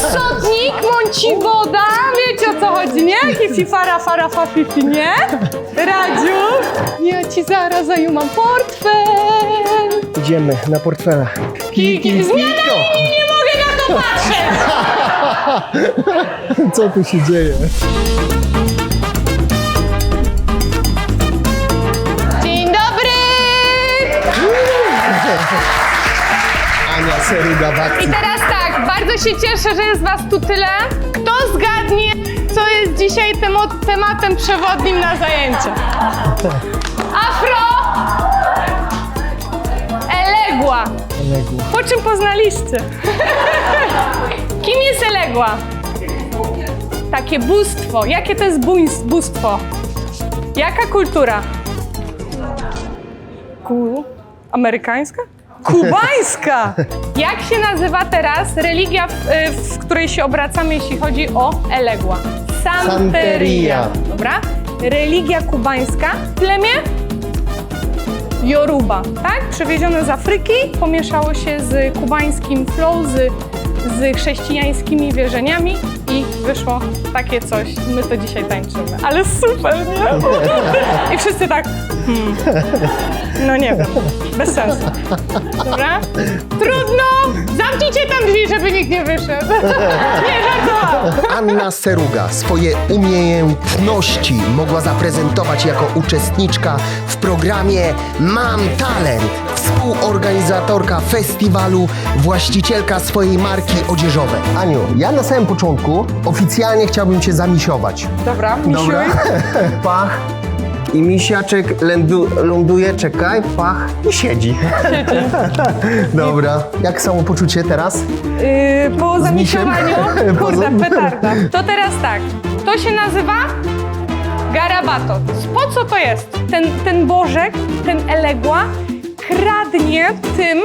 Sodnik, mąci woda, wiecie o co chodzi, nie? Hifi, fara, fara, fa, fifi, nie? Radziu, ja ci zaraz zajumam portfel. Idziemy na portfela. Kiki, zmiana nie mogę na to patrzeć. Co tu się dzieje? Dzień dobry! Ania Seruga w I teraz bardzo się cieszę, że jest was tu tyle. Kto zgadnie, co jest dzisiaj tematem przewodnim na zajęcia? Afro! Eległa. Legło. Po czym poznaliście? Kim jest Eległa? Takie bóstwo. Jakie to jest bóstwo? Jaka kultura? Ku... Amerykańska? Kubańska! Jak się nazywa teraz religia, w, y, w której się obracamy, jeśli chodzi o Eległa? Santeria. Santeria. Dobra? Religia kubańska. Plemię? Yoruba, tak? Przewiezione z Afryki, pomieszało się z kubańskim flow, z, z chrześcijańskimi wierzeniami i wyszło takie coś. My to dzisiaj tańczymy. Ale super, nie? I wszyscy tak, hmm. no nie wiem, bez sensu. Dobra? Trudno! Zamknijcie tam drzwi, żeby nikt nie wyszedł. Nie, żartowałam. Anna Seruga swoje umiejętności mogła zaprezentować jako uczestniczka w programie Mam Talent, współorganizatorka festiwalu, właścicielka swojej marki odzieżowej. Aniu, ja na samym początku oficjalnie chciałbym Cię zamisiować. Dobra, misiuj. Dobra? Pach. I misiaczek lędu, ląduje, czekaj, pach i siedzi. Dobra. Jak samopoczucie teraz? Yy, po Po kurde, petarda. To teraz tak, to się nazywa garabato. Po co to jest? Ten, ten bożek, ten eległa kradnie tym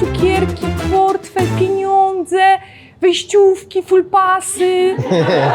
cukierki, portfel, pieniądze, wyjściówki, fulpasy.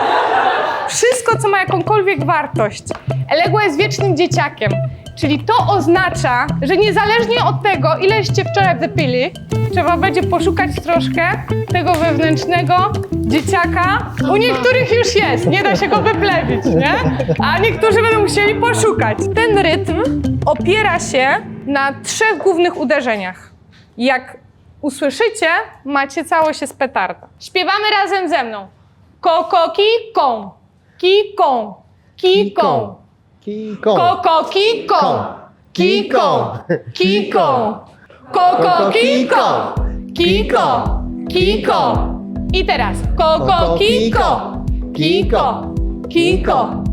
Wszystko, co ma jakąkolwiek wartość. Eległa jest wiecznym dzieciakiem. Czyli to oznacza, że niezależnie od tego, ileście wczoraj wypili, trzeba będzie poszukać troszkę tego wewnętrznego dzieciaka. U niektórych już jest, nie da się go wyplewić, nie? A niektórzy będą musieli poszukać. Ten rytm opiera się na trzech głównych uderzeniach. Jak usłyszycie, macie całość jest petarda. Śpiewamy razem ze mną. Koko kiką, kiką, kiką. Kiko. Koko kiką, kiką, kiką. Koko kiką, kiką, kiką. I teraz koko kiką, kiko, kiko.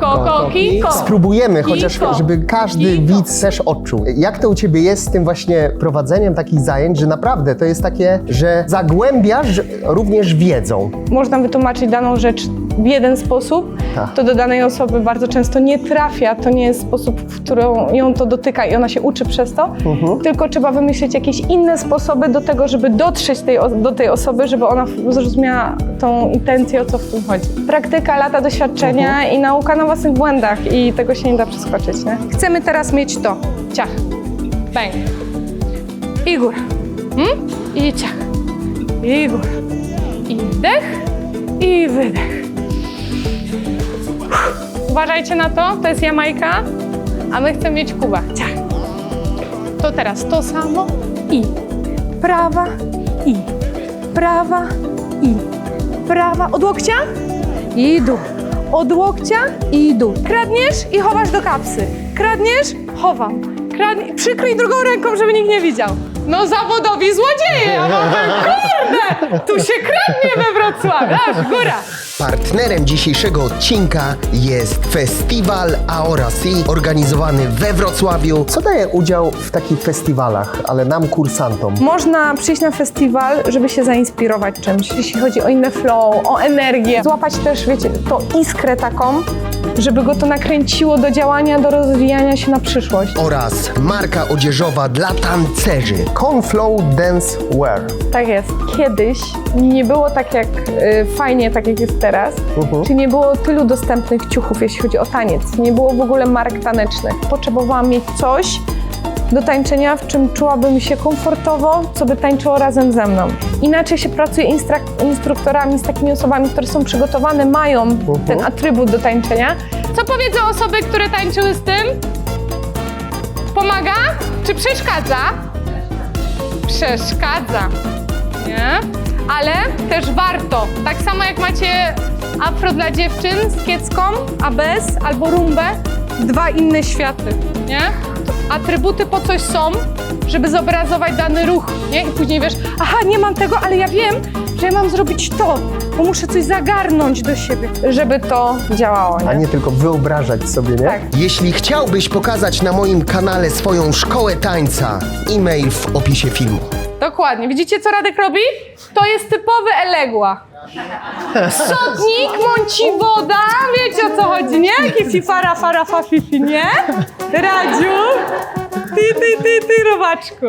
Koko kiko. Spróbujemy, chociaż Kiko. żeby każdy Kiko. widz też odczuł. Jak to u Ciebie jest z tym właśnie prowadzeniem takich zajęć, że naprawdę to jest takie, że zagłębiasz również wiedzą. można wytłumaczyć daną rzecz w jeden sposób, Tak. to do danej osoby bardzo często nie trafia, to nie jest sposób, w którą ją to dotyka i ona się uczy przez to, Mhm. tylko trzeba wymyślić jakieś inne sposoby do tego, żeby dotrzeć tej, do tej osoby, żeby ona zrozumiała tą intencję, o co w tym chodzi. Praktyka, lata doświadczenia Mhm. i nauka na własnych błędach i tego się nie da przeskoczyć, nie? Chcemy teraz mieć to. Ciach, bang. I góra. Hmm? I ciach. I góra. I wdech. I wydech. Uważajcie na to, to jest Jamajka, a my chcemy mieć Kuba. Ciach. To teraz to samo i prawa i prawa i prawa. Od łokcia i dół. Od łokcia i dół. Kradniesz i chowasz do kapsy. Kradniesz, chowam. Kradnie, przykryj drugą ręką, żeby nikt nie widział. No zawodowi złodzieje! Kurde! Tu się kradnie we Wrocławiu. Aż góra. Partnerem dzisiejszego odcinka jest festiwal Aora Sea, organizowany we Wrocławiu. Co daje udział w takich festiwalach, ale nam kursantom? Można przyjść na festiwal, żeby się zainspirować czymś, jeśli chodzi o inne flow, o energię. Złapać też, wiecie, tą iskrę taką, żeby go to nakręciło do działania, do rozwijania się na przyszłość. Oraz marka odzieżowa dla tancerzy. Conflow Dance Wear. Tak jest. Kiedyś nie było tak jak y, fajnie, tak jak jest teraz. Czyli nie było tylu dostępnych ciuchów, jeśli chodzi o taniec. Nie było w ogóle mark tanecznych. Potrzebowałam mieć coś, do tańczenia, w czym czułabym się komfortowo, co by tańczyło razem ze mną. Inaczej się pracuje instruktorami z takimi osobami, które są przygotowane, mają ten atrybut do tańczenia. Co powiedzą osoby, które tańczyły z tym? Pomaga? Czy przeszkadza? Przeszkadza. Nie? Ale też warto. Tak samo jak macie afro dla dziewczyn z kiecką, a bez, albo rumbę, dwa inne światy, nie? Atrybuty po coś są, żeby zobrazować dany ruch, nie? I później wiesz, aha, nie mam tego, ale ja wiem, że ja mam zrobić to, bo muszę coś zagarnąć do siebie, żeby to działało, nie? A nie tylko wyobrażać sobie, nie? Tak. Jeśli chciałbyś pokazać na moim kanale swoją szkołę tańca, e-mail w opisie filmu. Dokładnie. Widzicie, co Radek robi? To jest typowy eległa. Sodnik, mąci woda, wiecie o co chodzi, nie? Jakie fifara, fara, fa, fifi, nie? Radziu, ty, ty, ty, ty, robaczku.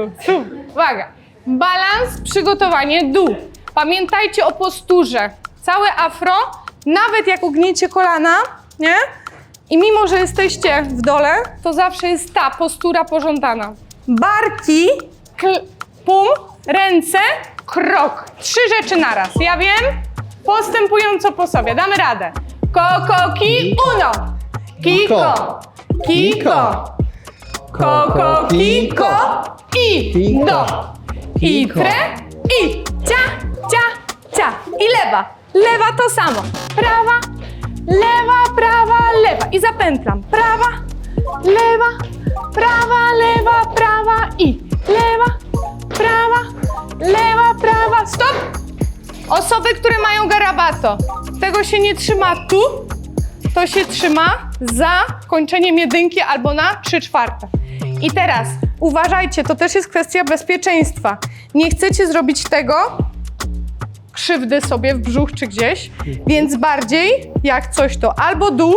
Uwaga. Balans, przygotowanie, dół. Pamiętajcie o posturze. Całe afro, nawet jak ugniecie kolana, nie? I mimo, że jesteście w dole, to zawsze jest ta postura pożądana. Barki, pum, ręce, krok. Trzy rzeczy naraz. Ja wiem? Postępująco po sobie. Damy radę. Koko, ki, uno. Kiko. Kiko. Koko, kiko. I, do. I, tre. I, cia, cia, cia. I lewa. Lewa to samo. Prawa, lewa, prawa, lewa. I zapętlam. Prawa, lewa, prawa, lewa, prawa i lewa, prawa, lewa, prawa. Stop! Osoby, które mają garabato. Tego się nie trzyma tu, to się trzyma za kończeniem jedynki albo na trzy czwarte. I teraz uważajcie, to też jest kwestia bezpieczeństwa. Nie chcecie zrobić tego, krzywdy sobie w brzuch czy gdzieś, więc bardziej jak coś to albo dół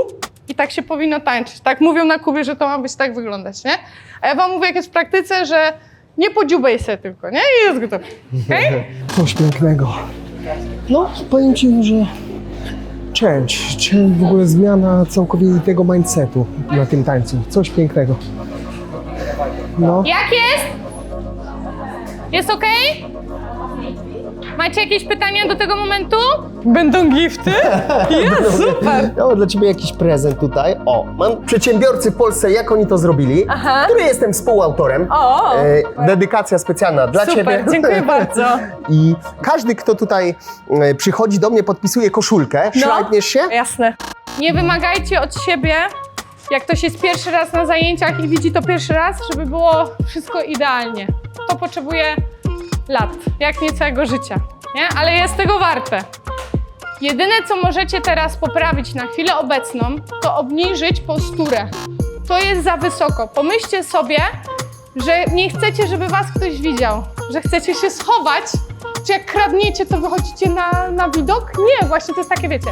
i tak się powinno tańczyć. Tak mówią na Kubie, że to ma być tak wyglądać, nie? A ja wam mówię, jak jest w praktyce, że nie podziubaj się tylko, nie? I jest gotowe. Okay? Coś pięknego. No, powiem Ci, że change, change, w ogóle zmiana całkowitego mindsetu na tym tańcu. Coś pięknego. No, Jak jest? Jest ok? Macie jakieś pytania do tego momentu? Będą gifty? Jest, super! ja mam dla Ciebie jakiś prezent tutaj. O, mam przedsiębiorcy w Polsce, jak oni to zrobili, Aha. który jestem współautorem. O, E, super. dedykacja specjalna dla Super, Ciebie. dziękuję bardzo. I każdy, kto tutaj e, przychodzi do mnie, podpisuje koszulkę. No. Się? Jasne. Nie wymagajcie od siebie, jak ktoś jest pierwszy raz na zajęciach i widzi to pierwszy raz, żeby było wszystko idealnie. To potrzebuje lat, jak nie całego życia, nie? Ale jest tego warte. Jedyne, co możecie teraz poprawić na chwilę obecną, to obniżyć posturę. To jest za wysoko. Pomyślcie sobie, że nie chcecie, żeby was ktoś widział, że chcecie się schować, czy jak kradniecie, to wychodzicie na, na widok? Nie, właśnie to jest takie, wiecie,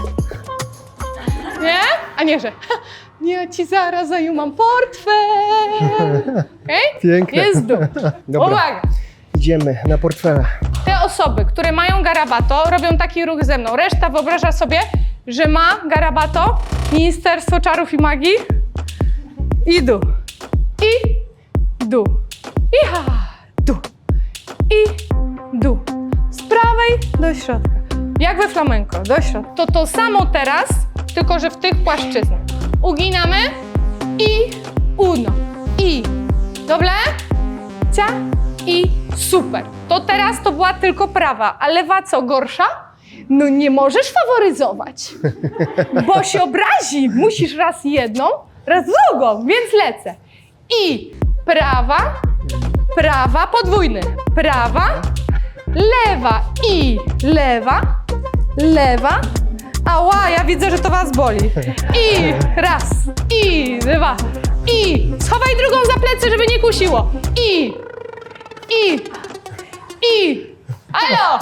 nie? A nie, że nie, ja ci zaraz zajumam portfel. Okej? Piękne. Jest dół. Uwaga! Idziemy na portfele. Te osoby, które mają garabato, robią taki ruch ze mną. Reszta wyobraża sobie, że ma garabato, Ministerstwo Czarów i Magii i dół. I dół. I ha, dół. I dół. Z prawej do środka. Jak we flamenko, do środka. To to samo teraz, tylko że w tych płaszczyznach. Uginamy i uno. I. Dobre? Cia i super. To teraz to była tylko prawa, a lewa co gorsza? No nie możesz faworyzować, bo się obrazi. Musisz raz jedną, raz drugą, więc lecę. I prawa, prawa, podwójny. Prawa, lewa i lewa, lewa. Ała, ja widzę, że to was boli. I raz, i dwa, i schowaj drugą za plecy, żeby nie kusiło. I, i, i, alo,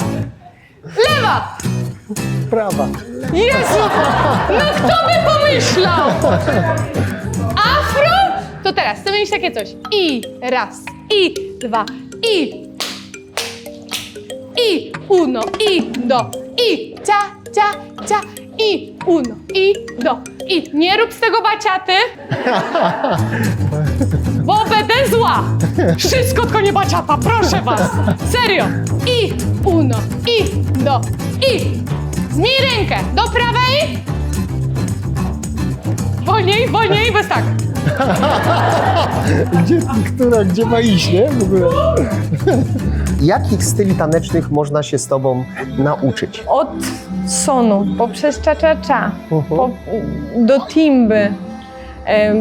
lewa. Prawa. Jezu, no kto by pomyślał? Afro? To teraz, chcę mieć takie coś. I raz, i dwa, i, i uno, i do, i cia, cia, cia, i uno, i do, i. Nie rób z tego baciaty, bo jestem zła! Wszystko tylko nie baciata, proszę was! Serio! I, uno, i, do, i. Zmień rękę do prawej. Wolniej, wolniej, bez tak. Gdzie, która, gdzie ma iść, nie? W ogóle. Jakich styli tanecznych można się z tobą nauczyć? Od sonu, poprzez cha-cha-cha, Mhm. po, do timby,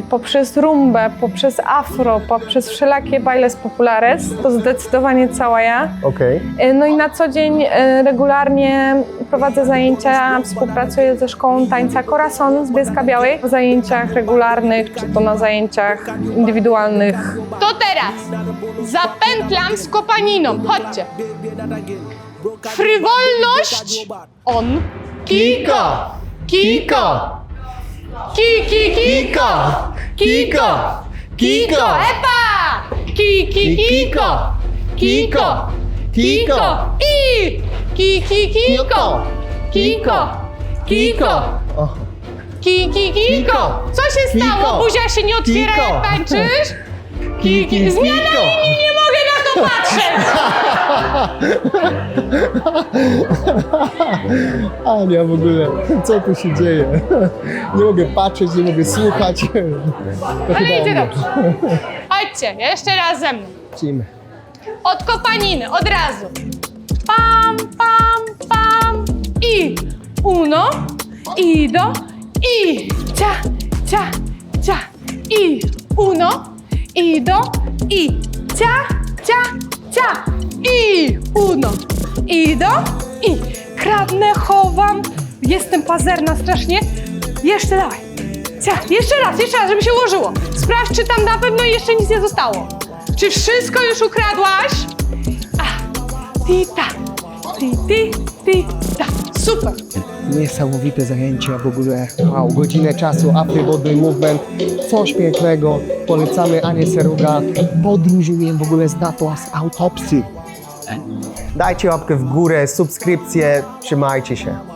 poprzez rumbę, poprzez afro, poprzez wszelakie bailes populares, to zdecydowanie cała ja. Okej. E, No i na co dzień e, regularnie prowadzę zajęcia, współpracuję ze szkołą tańca Corazon z Bielska Białej w zajęciach regularnych, czy to na zajęciach indywidualnych. To teraz zapętlam z kopaniną, chodźcie. Frywolność on. Kiko. Kiko. Kiki, kiko. Kiko. Kiko. Epa. Kiki, kiko. Kiko. Kiko. I. Kiki, kiko. Kiko. Kiko. O, Kiki, kiko. Co się Kiko. stało? Buzia się nie otwiera, Kiko. jak tańczysz? Zmiana kiko. linii, nie mogę patrzeć. Ania, w ogóle, co tu się dzieje? Nie mogę patrzeć, nie mogę słuchać. To Ale idzie dobrze. Chodźcie, jeszcze raz ze mną. Lecimy. Od kopaniny, od razu. Pam, pam, pam. I uno, i do, i cia, cia, cia. I uno, i do, i cia, cia, cia. I uno, i do, i kradnę, chowam. Jestem pazerna strasznie. Jeszcze dawaj. Cia, jeszcze raz, jeszcze raz, żeby się ułożyło. Sprawdź, czy tam na pewno jeszcze nic nie zostało. Czy wszystko już ukradłaś? A, tita, ti, ti, ti, ta. Super. Niesamowite zajęcia w ogóle. Wow, godzinę czasu, upper body movement, coś pięknego. Polecamy Anię Seruga. Podróżuję w ogóle z datą z autopsy. Dajcie łapkę w górę, subskrypcję, trzymajcie się.